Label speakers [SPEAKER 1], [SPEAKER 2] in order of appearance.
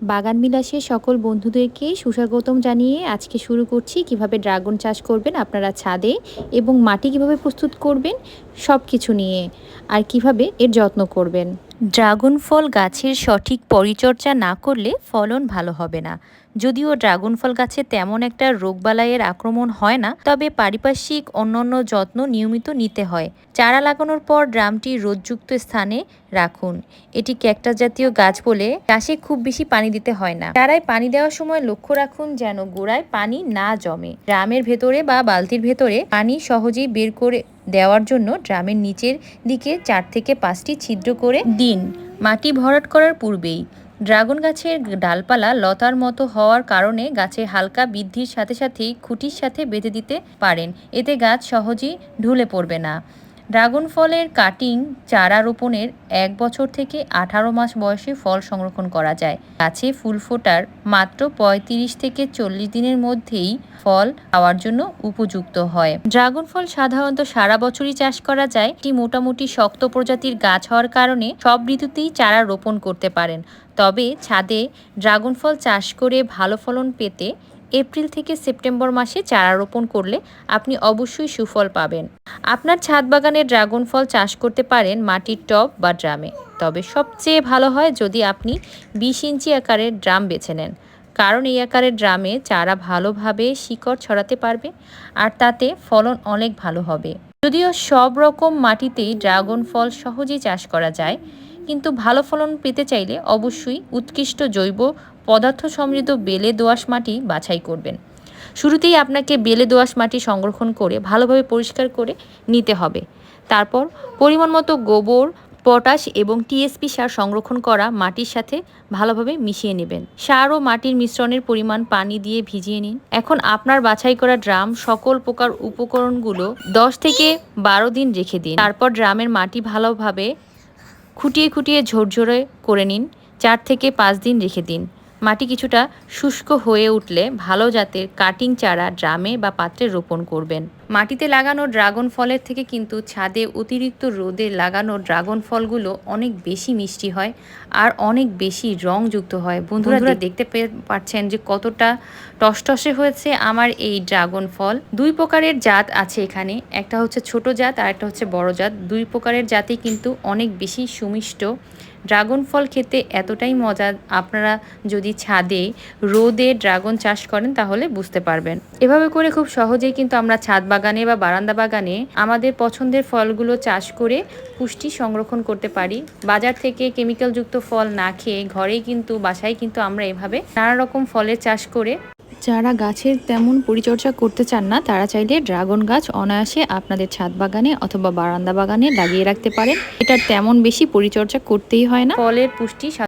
[SPEAKER 1] বাগান বিলাসের সকল বন্ধুদেরকে সুস্বাগতম জানিয়ে আজকে শুরু করছি কীভাবে ড্রাগন চাষ করবেন আপনারা ছাদে এবং মাটি কীভাবে প্রস্তুত করবেন সব কিছু নিয়ে, আর কীভাবে এর যত্ন করবেন। ড্রাগন ফল গাছের সঠিক পরিচর্যা না করলে ফলন ভালো হবে না। যদিও ড্রাগন ফল গাছে তেমন একটা রোগবালাইয়ের আক্রমণ হয় না, তবে পারিপার্শ্বিক অন্যান্য যত্ন নিয়মিত নিতে হয়। চারা লাগানোর পর ড্রামটি রোদযুক্ত স্থানে রাখুন। এটি ক্যাকটাস জাতীয় গাছ বলে গাছে খুব বেশি পানি দিতে হয় না। চারায় পানি দেওয়ার সময় লক্ষ্য রাখুন যেন গোড়ায় পানি না জমে। ড্রামের ভেতরে বা বালতির ভেতরে পানি সহজেই বের করে দেওয়ার জন্য ড্রামের নিচের দিকে চার থেকে পাঁচটি ছিদ্র করে দিন। মাটি ভরাট করার পূর্বেই ড্রাগন গাছের ডালপালা লতার মতো হওয়ার কারণে গাছে হালকা বৃদ্ধির সাথে সাথেই খুঁটির সাথে বেঁধে দিতে পারেন। এতে গাছ সহজেই ঢুলে পড়বে না। ড্রাগন ফলের কাটিং চারা রোপণের এক বছর থেকে আঠারো মাস বয়সে ফল সংরক্ষণ করা যায়। গাছে ফুল ফোটার মাত্র পঁয়ত্রিশ থেকে চল্লিশ দিনের মধ্যেই ফল খাওয়ার জন্য উপযুক্ত হয়। ড্রাগন ফল সাধারণত সারা বছরই চাষ করা যায়। এটি মোটামুটি শক্ত প্রজাতির গাছ হওয়ার কারণে সব ঋতুতেই চারা রোপণ করতে পারেন। তবে ছাদে ড্রাগন ফল চাষ করে ভালো ফলন পেতে এপ্রিল থেকে সেপ্টেম্বর মাসে চারা রোপণ করলে আপনি অবশ্যই সুফল পাবেন। আপনার ছাদ বাগানে ড্রাগন ফল চাষ করতে পারেন মাটির টব বা ড্রামে। তবে সবচেয়ে ভালো হয় যদি আপনি বিশ ইঞ্চি আকারের ড্রাম বেছে নেন। কারণ এই আকারের ড্রামে চারা ভালোভাবে শিকড় ছড়াতে পারবে আর তাতে ফলন অনেক ভালো হবে। যদিও সব রকম মাটিতেই ড্রাগন ফল সহজেই চাষ করা যায়, কিন্তু ভালো ফলন পেতে চাইলে অবশ্যই উৎকৃষ্ট জৈব পদার্থ সমৃদ্ধ বেলে দোআঁশ মাটি বাছাই করবেন। শুরুতেই আপনাকে বেলে দোআঁশ মাটি সংরক্ষণ করে ভালোভাবে পরিষ্কার করে নিতে হবে। তারপর পরিমাণ মতো গোবর, পটাশ এবং টিএসপি সার সংরক্ষণ করা মাটির সাথে ভালোভাবে মিশিয়ে নেবেন। সার ও মাটির মিশ্রণের পরিমাণ পানি দিয়ে ভিজিয়ে নিন। এখন আপনার বাছাই করা ড্রাম সকল প্রকার উপকরণগুলো দশ থেকে বারো দিন রেখে দিন। তারপর ড্রামের মাটি ভালোভাবে খুঁটিয়ে খুঁটিয়ে ঝরঝরে করে নিন। চার থেকে পাঁচ দিন রেখে দিন। মাটি কিছুটা শুষ্ক হয়ে উঠলে ভালো জাতের কাটিং চারা ড্রামে বা পাত্রে রোপণ করবেন। মাটিতে লাগানো ড্রাগন ফলের থেকে কিন্তু ছাদে অতিরিক্ত রোদে লাগানো ড্রাগন ফলগুলো অনেক বেশি মিষ্টি হয় আর অনেক বেশি রংযুক্ত হয়। বন্ধুরা দেখতে পাচ্ছেন যে কতটা টসটসে হয়েছে আমার এই ড্রাগন ফল। দুই প্রকারের জাত আছে এখানে একটা হচ্ছে ছোট জাত আর একটা হচ্ছে বড় জাত। দুই প্রকারের জাতই কিন্তু অনেক বেশি সুমিষ্ট। ড্রাগন ফল খেতে এতটাই মজা আপনারা যদি ছাদে রোদে ড্রাগন চাষ করেন তাহলে বুঝতে পারবেন। এভাবে করে খুব সহজেই কিন্তু আমরা ছাদ বাগানে বা বারান্দা বাগানে আমাদের পছন্দের ফলগুলো চাষ করে পুষ্টি সংরক্ষণ করতে পারি। বাজার থেকে কেমিক্যালযুক্ত ফল না খেয়ে ঘরেই কিন্তু বাসায় কিন্তু আমরা এভাবে নানা রকম ফলের চাষ করে যারা গাছের তেমন পরিচর্যা করতে চান না তারা চাইলে ড্রাগন গাছ অনায়াসে আপনাদের ছাদ বাগানে অথবা বারান্দা বাগানে লাগিয়ে রাখতে পারেন। এটা তেমন বেশি পরিচর্যা করতেই হয় না। ফলের পুষ্টি